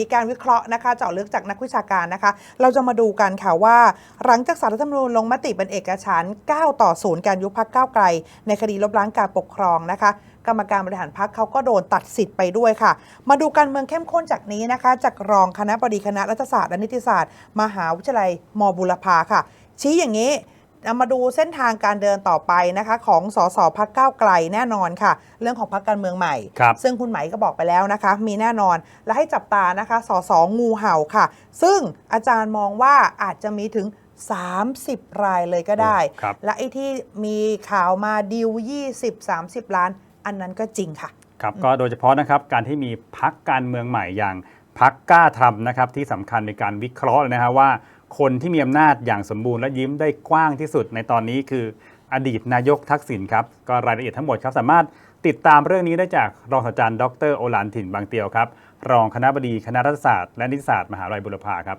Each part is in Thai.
มีการวิเคราะห์นะคะเจาะลึกจากนักวิชาการนะคะ เราจะมาดูกันค่ะว่า หลังจากสารรัฐธรรมนูญลงมติเป็นเอกฉันท์9ต่อ0การยุบพักก้าวไกล ในคดีลบล้างการปกครองนะคะ กรรมการบริหารพักเขาก็โดนตัดสิทธิ์ไปด้วยค่ะ มาดูการเมืองเข้มข้นจากนี้นะคะ จากรองคณะบดีคณะรัฐศาสตร์และนิติศาสตร์ มหาวิทยาลัยมบุรพาค่ะ ชี้อย่างนี้ เอามาดูเส้นทางการเดินต่อไปนะคะ ของสสพักก้าวไกลแน่นอนค่ะ เรื่องของพักการเมืองใหม่ครับซึ่งคุณไหมก็บอกไปแล้วนะคะ มีแน่นอนและให้จับตานะคะสสงูเห่าค่ะ ซึ่งอาจารย์มองว่าอาจจะมีถึง 30 รายเลยก็ได้ครับและไอ้ที่มีข่าวมาดิว 20-30 ล้าน อันนั้นก็จริงค่ะ ครับก็โดยเฉพาะนะครับการที่มีพักการเมืองใหม่อย่างพักกล้าทำนะครับที่สำคัญในการวิเคราะห์เลยนะฮะว่า คนที่มีอำนาจอย่างสมบูรณ์และยิ้มได้กว้างที่สุดในตอนนี้คืออดีตนายกทักษิณครับ ก็รายละเอียดทั้งหมดครับสามารถติดตามเรื่องนี้ได้จากรองศาสตราจารย์ดรโอลานถิ่นบางเตียวครับ รองคณะบดีคณะรัฐศาสตร์และนิติศาสตร์มหาวิทยาลัยบุรพาครับ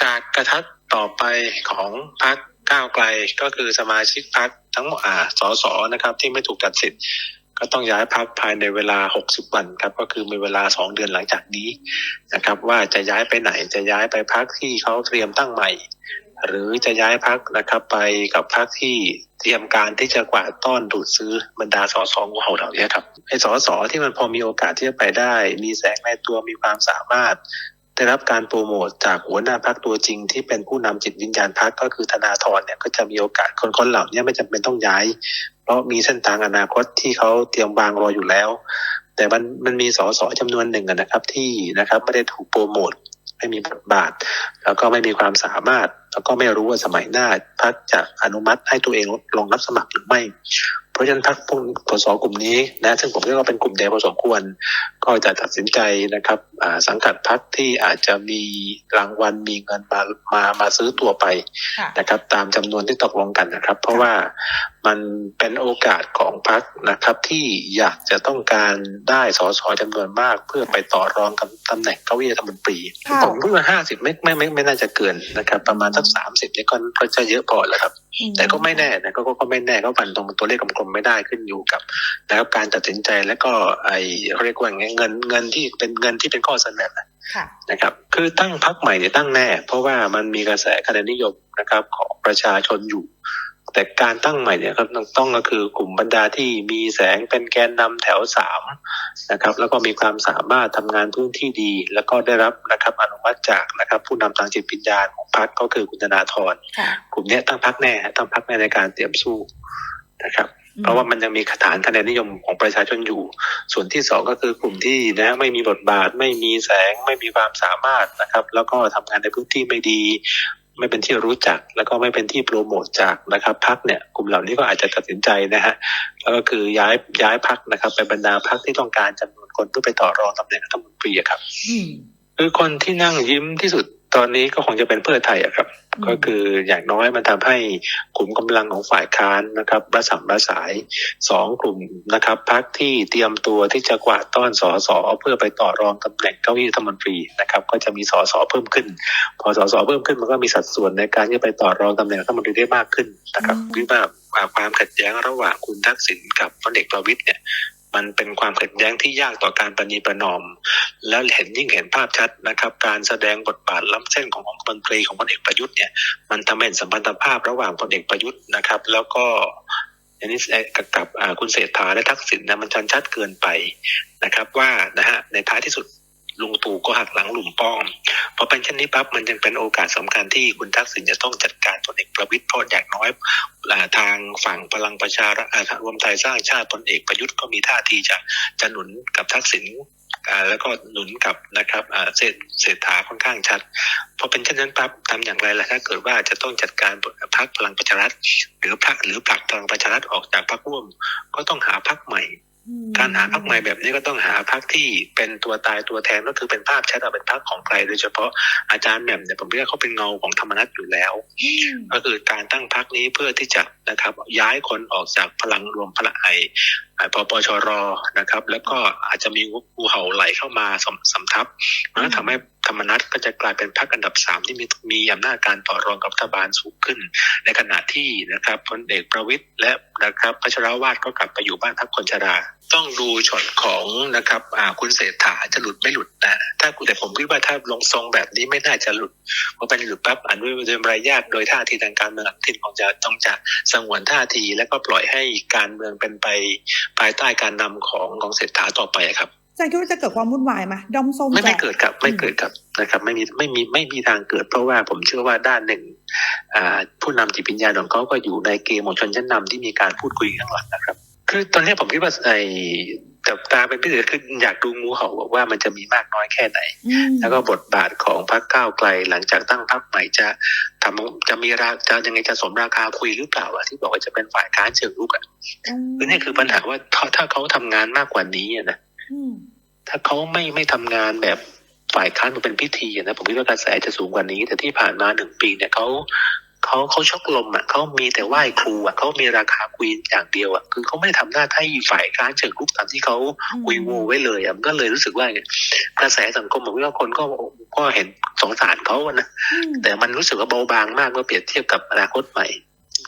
จากกระทัดต่อไปของพักก้าวไกลก็คือสมาชิกพักทั้งหมดอ่าสสนะครับ ที่ไม่ถูกตัดสิทธิ์ ก็ต้องย้ายพักภายในเวลา 60 วันครับ ก็คือมีเวลา 2 เดือนหลังจากนี้นะครับ ว่าจะย้ายไปไหนจะย้ายไปพักที่เขาเตรียมตั้งใหม่ หรือจะย้ายพักนะครับไปกับพักที่เตรียมการที่จะกวาดต้อนดูดซื้อบรรดาสสงูเห่าเหล่านี้ครับไอ้สสที่มันพอมีโอกาสที่จะไปได้ มีแสงในตัวมีความสามารถ ได้รับการโปรโมทจากหัวหน้าพักตัวจริง ที่เป็นผู้นำจิตวิญญาณพักก็คือธนาธรเนี่ยก็จะมีโอกาสคนคนๆเหล่านี้ไม่จำเป็นต้องย้าย เพราะมีเส้นทางอนาคตที่เขาเตรียมวางรออยู่แล้ว แต่มันมันมีสสจำนวนหนึ่งนะครับที่นะครับไม่ได้ถูกโปรโมทไม่มีบทบาท แล้วก็ไม่มีความสามารถ แล้วก็ไม่รู้ว่าสมัยหน้าพักจะอนุมัติให้ตัวเองลงรับสมัครหรือไม่ เพราะฉะนั้นพักพวกสสกลุ่มนี้นะ ซึ่งผมเรียกว่าเป็นกลุ่มเดียวพอสมควร ก็จะตัดสินใจนะครับอ่าสังกัดพักที่อาจจะมีรางวัลมีเงินมามามาซื้อตัวไปค่ะนะครับ ตามจำนวนที่ตกลงกันนะครับ เพราะว่ามันเป็นโอกาสของพักนะครับที่อยากจะต้องการได้สสจำนวนมาก เพื่อไปต่อรองกับตำแหน่งเก้าอี้รัฐมนตรีค่ะผมรู้ว่าห้าสิบไม่ไม่ไม่ไม่น่าจะเกินนะครับ ประมาณสักสามสิบนี่ก็ก็จะเยอะพอแล้วครับ แต่ก็ไม่แน่นะก็ก็ก็ไม่แน่ก็ฟันตรงตัวเลขกลมๆไม่ได้ขึ้นอยู่กับนะครับการตัดสินใจและก็ไอเขาเรียกว่าไงเงินเงินที่เป็นเงินที่เป็นข้อเสนอค่ะนะครับ คือตั้งพักใหม่เนี่ยตั้งแน่ เพราะว่ามันมีกระแสคะแนนนิยมนะครับ ของประชาชนอยู่ แต่การตั้งใหม่เนี่ยครับต้องต้องก็คือกลุ่มบรรดาที่มีแสงเป็นแกนนำแถวสามนะครับ แล้วก็มีความสามารถทำงานพื้นที่ดี แล้วก็ได้รับนะครับอนุมัติจากนะครับ ผู้นำทางจิตวิญญาณของพรรคก็คือคุณธนาธรค่ะกลุ่มเนี้ยตั้งพักแน่ฮะตั้งพักแน่ในการเตรียมสู้นะครับเพราะว่ามันยังมีฐานคะแนนนิยมของประชาชนอยู่ ส่วนที่สองก็คือกลุ่มที่นะไม่มีบทบาท ไม่มีแสง ไม่มีความสามารถนะครับ แล้วก็ทำงานในพื้นที่ไม่ดี ไม่เป็นที่รู้จัก แล้วก็ไม่เป็นที่โปรโมทจากนะครับพักเนี่ยกลุ่มเหล่านี้ก็อาจจะตัดสินใจนะฮะแล้วก็คือย้ายย้ายพักนะครับ ไปบรรดาพักที่ต้องการจำนวนคนเพื่อไปต่อรองตำแหน่งรัฐมนตรีอะครับอืมคือคนที่นั่งยิ้มที่สุด ตอนนี้ก็คงจะเป็นเพื่อไทยอะครับอืมก็คืออย่างน้อยมันทำให้กลุ่มกำลังของฝ่ายค้านนะครับระสำระสายสองกลุ่มนะครับพักที่เตรียมตัวที่จะกวาดต้อนสอสอเพื่อไปต่อรองตำแหน่งเก้าอี้รัฐมนตรีนะครับ ก็จะมีสอสอเพิ่มขึ้น พอสอสอเพิ่มขึ้นมันก็มีสัดส่วนในการที่จะไปต่อรองตำแหน่งรัฐมนตรีได้มากขึ้นนะครับหรือว่าความขัดแย้งระหว่างคุณทักษิณกับพลเอกประวิตยเนี่ย มันเป็นความขัดแย้งที่ยากต่อการประนีประนอม แล้วเห็นยิ่งเห็นภาพชัดนะครับ การแสดงบทบาทล้ำเส้นขององคมนตรีของพลเอกประยุทธ์เนี่ยมันทำให้เห็นสัมพันธภาพระหว่างพลเอกประยุทธ์นะครับ แล้วก็อันนี้กับกับคุณเศรษฐาและทักษิณนะมันชันชัดเกินไปนะครับ ว่านะฮะในท้ายที่สุด ลุงตู่ก็หักหลังหลุมป้อมพอเป็นเช่นนี้ปั๊บมันยังเป็นโอกาสสำคัญที่คุณทักษิณจะต้องจัดการพลเอกประวิตยเพราะอย่างน้อยทางฝั่งพลังประชารัฐรวมไทยสร้างชาติพลเอกประยุทธ์ก็มีท่าทีจะจะหนุนกับทักษิณแล้วก็หนุนกับนะครับเศรษเศรษฐาค่อนข้างชัดพอเป็นเช่นนั้นปั๊บทำอย่างไรล่ะถ้าเกิดว่าจะต้องจัดการพรรคพลังประชารัฐหรือพรรคหรือผลักพลังประชารัฐออกจากพรรคร่วม ก็ต้องหาพรรคใหม่ การหาพรรคใหม่แบบนี้ก็ต้องหาพรรคที่เป็นตัวตายตัวแทนก็คือเป็นภาพชัดว่าเป็นพรรคของใครโดยเฉพาะอาจารย์แหม่มเนี่ยผมเรียกเขาเป็นเงาของธรรมนัตอยู่แล้วอืมก็คือการตั้งพักนี้เพื่อที่จะนะครับ ย้ายคนออกจากพลังรวมพลังไอไอ้ปปชรนะครับ แล้วก็อาจจะมีงูเห่าไหลเข้ามาสมสำทับมันก็ทำให้ ธรรมนัฐก็จะกลายเป็นพรรคอันดับสามที่มีมีอำนาจการต่อรองกับรัฐบาลสูงขึ้น ในขณะที่นะครับพลเอกประวิตยและนะครับพัชรวาทก็กลับไปอยู่บ้านพักคนชราต้องดูช็อตของนะครับคุณเศรษฐาจะหลุดไม่หลุดนะ ถ้าแต่ผมคิดว่าถ้าลงทรงแบบนี้ไม่น่าจะหลุดเพราะเป็นหลุดปั๊บอันด้วยโดยมารยาทโดยท่าทีทางการเมืองที่คงจะต้องจะสงวนท่าที แล้วก็ปล่อยให้การเมืองเป็นไปภายใต้การนำของของเศรษฐาต่อไปครับ จารย์คิดว่าจะเกิดความวุ่นวายไหมดอมส้มไม่ไม่จะเกิดครับไม่เกิดครับนะครับ ไม่มีไม่มีไม่มีทางเกิด เพราะว่าผมเชื่อว่าด้านหนึ่งอ่าผู้นำจิตวิญญาณของเขาก็อยู่ในเกมของชนชั้นนำที่มีการพูดคุยข้างหลังนะครับ คือตอนนี้ผมคิดว่าไอ้แต่ตาเป็นพิเศษคืออยากดูงูเห่าว่ามันจะมีมากน้อยแค่ไหนอืมแล้วก็บทบาทของพรรคก้าวไกลหลังจากตั้งพรรคใหม่จะทำจะมีราจะยังไงจะสมราคาคุยหรือเปล่าอะที่บอกว่าจะเป็นฝ่ายค้านเชิงรุกอะคือนี่คือปัญหาว่าถ้าถ้าเขาทำงานมากกว่านี้อะนะอืม ถ้าเขาไม่ไม่ทำงานแบบฝ่ายค้านมันเป็นพิธีอะนะผมคิดว่ากระแสจะสูงกว่านี้ แต่ที่ผ่านมาหนึ่งปีเนี่ยเขาเขาเขาชกลมอะเขามีแต่ไหว้ครูอะเขามีราคาคุยอย่างเดียวอะคือเขาไม่ได้ทำหน้าที่ฝ่ายค้านเชิงรุกตามที่เขาคุยโวไว้เลยอะมันก็เลยรู้สึกว่าไงกระแสสังคมผมว่าคนก็ก็เห็นสงสารเขาอะนะอืมแต่มันรู้สึกว่าเบาบางมากเมื่อเปรียบเทียบกับอนาคตใหม่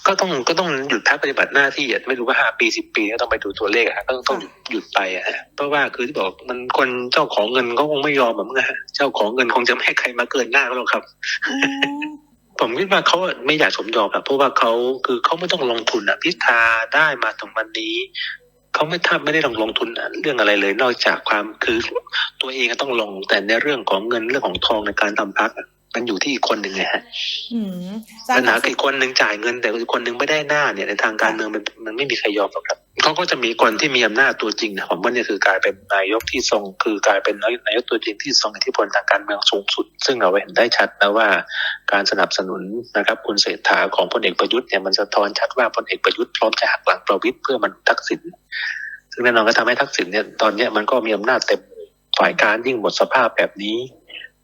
ก็ต้องก็ต้องหยุดพักปฏิบัติหน้าที่อะไม่รู้ว่าห้าปีสิบปีก็ต้องไปดูตัวเลขอะฮะก็ต้องต้องหยุดหยุดไปอะฮะเพราะว่าคือที่บอกมันคนเจ้าของเงินก็คงไม่ยอมแบบนั้นฮะเจ้าของเงินคงจะไม่ให้ใครมาเกินหน้าเขาหรอกครับอ๋อผมคิดว่าเขาไม่อยากสมยอมอะเพราะว่าเขาคือเขาไม่ต้องลงทุนอะพิธาได้มาตรงวันนี้เขาไม่ทำไม่ได้ลงลงทุนเรื่องอะไรเลย นอกจากความคือตัวเองต้องลงแต่ในเรื่องของเงินเรื่องของทองในการทำพักอะ มันอยู่ที่อีกคนหนึ่งไงฮะอืมอาจารปัญย์หาคืออีกคนหนึ่งจ่ายเงิน แต่อีกคนหนึ่งไม่ได้หน้าเนี่ยในทางการเมืองมันมันไม่มีใครยอมหรอกครับเขาก็จะมีคนที่มีอำนาจตัวจริงนะผมว่าเนี่ยคือกลายเป็นนายกที่ทรง คือกลายเป็นนายกตัวจริงที่ทรงอิทธิพลทางการเมืองสูงสุด ซึ่งเราเห็นได้ชัดนะว่า การสนับสนุนนะครับคุณเศรษฐาของพลเอกประยุทธ์เนี่ยมันสะท้อนชัดว่าพลเอกประยุทธ์พร้อมจะหักหลังประวิตยเพื่อมันทักษิณซึ่งแน่นอนก็ทำให้ทักษิณเนี่ยตอนเนี้ยมันก็มีอำนาจเต็มฝ่ายการยิ่งหมดสภาพแบบนี้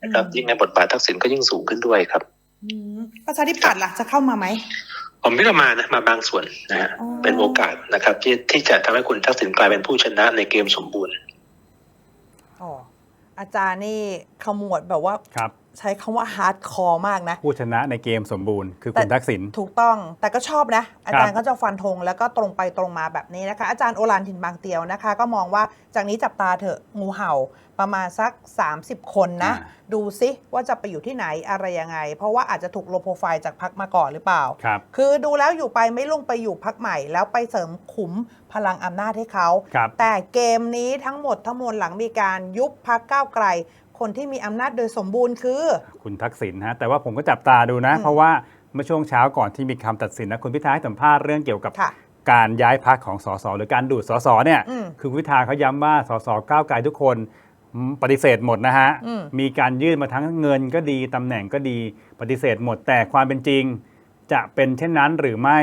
นะครับยิ่งในบทบาททักษิณก็ยิ่งสูงขึ้นด้วยครับอืมประชาธิปัตย์ล่ะจะเข้ามาไหมผมพิจารณานะมาบางส่วนนะฮะอ๋อเป็นโอกาสนะครับ ที่ที่จะทำให้คุณทักษิณกลายเป็นผู้ชนะในเกมสมบูรณ์อ๋ออาจารย์นี่ขมวดแบบว่าครับ ใช้คำว่าฮาร์ดคอร์มากนะ ผู้ชนะในเกมสมบูรณ์คือแต่คุณทักษิณถูกต้องแต่ก็ชอบนะ อาจารย์ครับก็จะฟันธงแล้วก็ตรงไปตรงมาแบบนี้นะคะ อาจารย์โอรานถิ่นบางเตียวนะคะ ก็มองว่าจากนี้จับตาเถอะงูเห่าประมาณสัก 30 คนนะ ดูซิว่าจะไปอยู่ที่ไหนอะไรยังไง เพราะว่าอาจจะถูกโลโปรไฟล์จากพักมาก่อนหรือเปล่าครับคือดูแล้วอยู่ไปไม่ลงไปอยู่พักใหม่ แล้วไปเสริมขุมพลังอำนาจให้เขาครับแต่เกมนี้ทั้งหมดทั้งมวลหลังมีการยุบพักก้าวไกล คนที่มีอำนาจโดยสมบูรณ์คือ คุณทักษิณฮะแต่ว่าผมก็จับตาดูนะอืมเพราะว่าเมื่อช่วงเช้าก่อนที่มีคำตัดสินนะคุณพิธาให้สัมภาษณ์เรื่องเกี่ยวกับค่ะการย้ายพักของสสหรือการดูดสสเนี่ยอืมคือคุณพิธาเขาย้ำว่าสสก้าวไกลทุกคนอืมปฏิเสธหมดนะฮะอืมมีการยื่นมาทั้งเงินก็ดีตำแหน่งก็ดีปฏิเสธหมดแต่ความเป็นจริง จะเป็นเช่นนั้นหรือไม่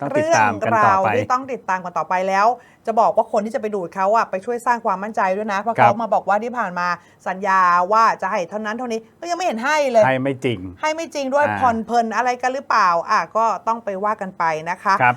ต้องติดเรื่องตามกันต่อราวไป ที่ต้องติดตามกันต่อไปแล้ว จะบอกว่าคนที่จะไปดูดเขาอะไปช่วยสร้างความมั่นใจด้วยนะ เพราะครับ เขามาบอกว่าที่ผ่านมาสัญญาว่าจะให้เท่านั้นเท่านี้ก็ยังไม่เห็นให้เลย ให้ไม่จริง ให้ไม่จริงด้วยอ่าผ่อนเพลินอะไรกันหรือเปล่าอะก็ต้องไปว่ากันไปนะคะ ครับ